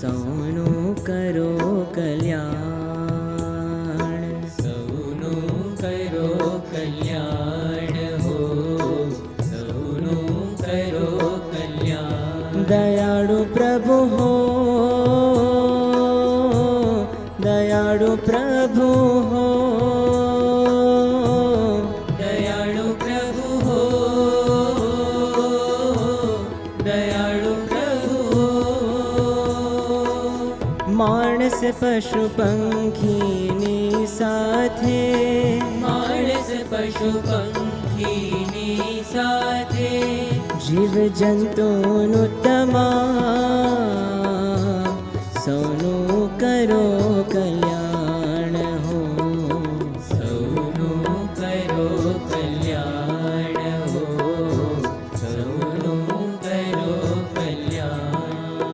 સૌનું કરો કલ્યાણ. સૌનું કરો કલ્યાણ હો. સૌનું કરો કલ્યાણ. દયાળુ પ્રભુ હો. દયાળુ પ્રભુ હો. માણસ પશુ પંખીની સાથે માણસ પશુ પંખીની સાથે જીવ જંતુનું તમા સૌનું કરો કલ